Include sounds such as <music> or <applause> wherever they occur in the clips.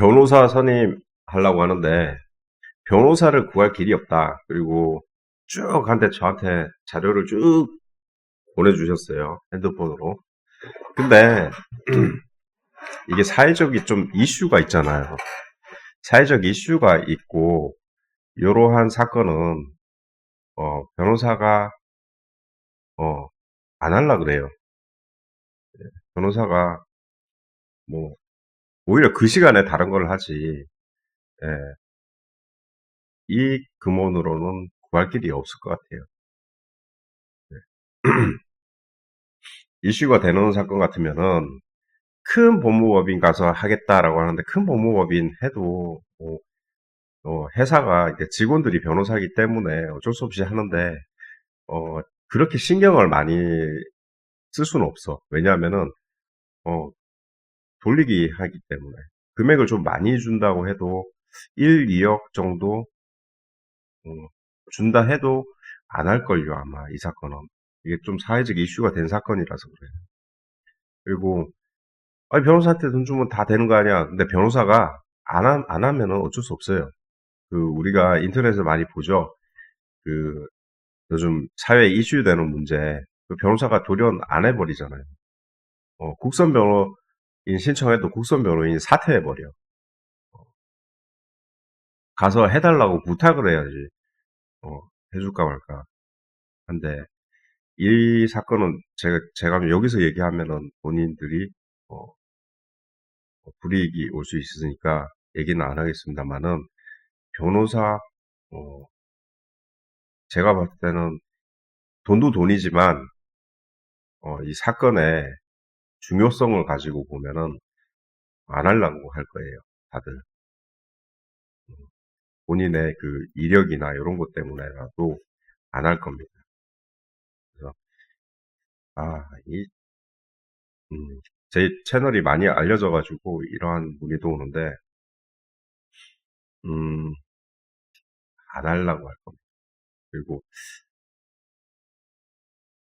변호사 선임하려고 하는데 변호사를 구할 길이 없다. 그리고 쭉 한테 저한테 자료를 쭉 보내주셨어요. 핸드폰으로. 근데 <clears throat> 이게 사회적이 좀 이슈가 있잖아요. 사회적 이슈가 있고 이러한 사건은 어, 변호사가 어, 안 할라 그래요. 예, 변호사가 뭐 오히려 그 시간에 다른 걸 하지. 예, 이 금원으로는 구할 길이 없을 것 같아요. 예. <clears throat> 이슈가 되는 사건 같으면은 큰 법무법인 가서 하겠다라고 하는데 큰 법무법인 해도 뭐, 어, 회사가 직원들이 변호사이기 때문에 어쩔 수 없이 하는데 어, 그렇게 신경을 많이 쓸 수는 없어. 왜냐하면은 어, 돌리기 하기 때문에 금액을 좀 많이 준다고 해도 1, 2억 정도 어, 준다 해도 안 할걸요 아마 이 사건은 이게 좀 사회적 이슈가 된 사건이라서 그래요. 그리고 아니, 변호사한테 돈 주면 다 되는 거 아니야. 근데 변호사가 안, 하, 안 하면은 어쩔 수 없어요. 그, 우리가 인터넷에서 많이 보죠. 그, 요즘 사회에 이슈 되는 문제. 그 변호사가 돌연 안 해버리잖아요. 어, 국선 변호인 신청해도 국선 변호인이 사퇴해버려. 어, 가서 해달라고 부탁을 해야지. 어, 해줄까 말까. 한데, 이 사건은 제가, 제가 여기서 얘기하면은 본인들이, 어, 불이익이 올 수 있으니까 얘기는 안 하겠습니다만은 변호사 어, 제가 봤을 때는 돈도 돈이지만 어, 이 사건의 중요성을 가지고 보면은 안 하려고 할 거예요 다들 음, 본인의 그 이력이나 이런 것 때문에라도 안 할 겁니다 그래서 아 이 음, 제 채널이 많이 알려져가지고 이러한 문의도 오는데, 음, 안 하려고 할 겁니다. 그리고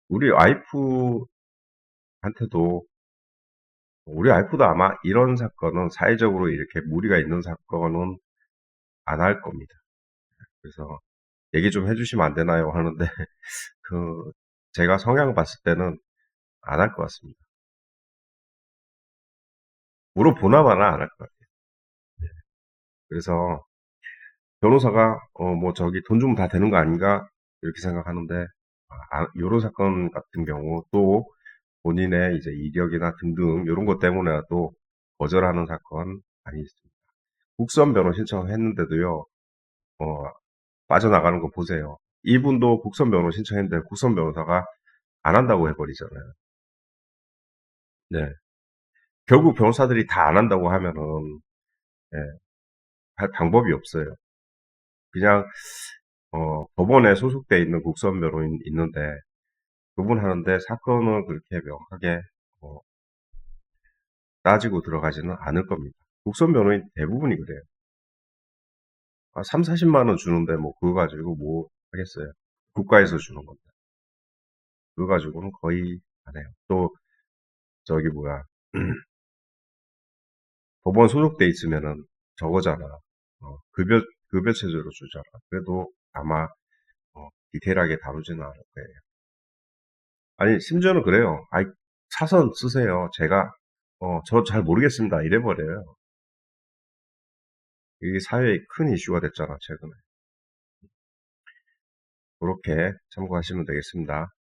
우리 와이프한테도 우리 와이프도 아마 이런 사건은 사회적으로 이렇게 무리가 있는 사건은 안 할 겁니다. 그래서 얘기 좀 해주시면 안 되나요? <laughs> 하는데 그 제가 성향 봤을 때는 안 할 것 같습니다. 물어보나마나 안 할 것 같아요. 네. 그래서 변호사가 어 뭐 저기 돈 주면 다 되는 거 아닌가 이렇게 생각하는데 아, 이런 사건 같은 경우 또 본인의 이제 이력이나 등등 이런 것 때문에라도 거절하는 사건 많이 있습니다. 국선 변호 신청했는데도요, 어, 빠져나가는 거 보세요. 이분도 국선 변호 신청했는데 국선 변호사가 안 한다고 해버리잖아요. 네. 결국 변호사들이 다 안 한다고 하면은 예, 할 방법이 없어요. 그냥 어, 법원에 소속돼 있는 국선 변호인 있는데 그분 하는데 사건을 그렇게 명확하게 어, 따지고 들어가지는 않을 겁니다. 국선 변호인 대부분이 그래요. 아, 3, 40만 원 주는데 뭐 그거 가지고 뭐 하겠어요. 국가에서 주는 건데. 그거 가지고는 거의 안 해요. 또 저기 뭐야 <clears throat> 법원 소속돼 있으면은 저거잖아. 어, 급여, 급여 체제로 주잖아. 그래도 아마, 어, 디테일하게 다루지는 않을 거예요. 아니, 심지어는 그래요. 아이, 사선 쓰세요. 제가, 어, 저 잘 모르겠습니다. 이래 버려요. 이게 사회에 큰 이슈가 됐잖아, 최근에. 그렇게 참고하시면 되겠습니다. 어,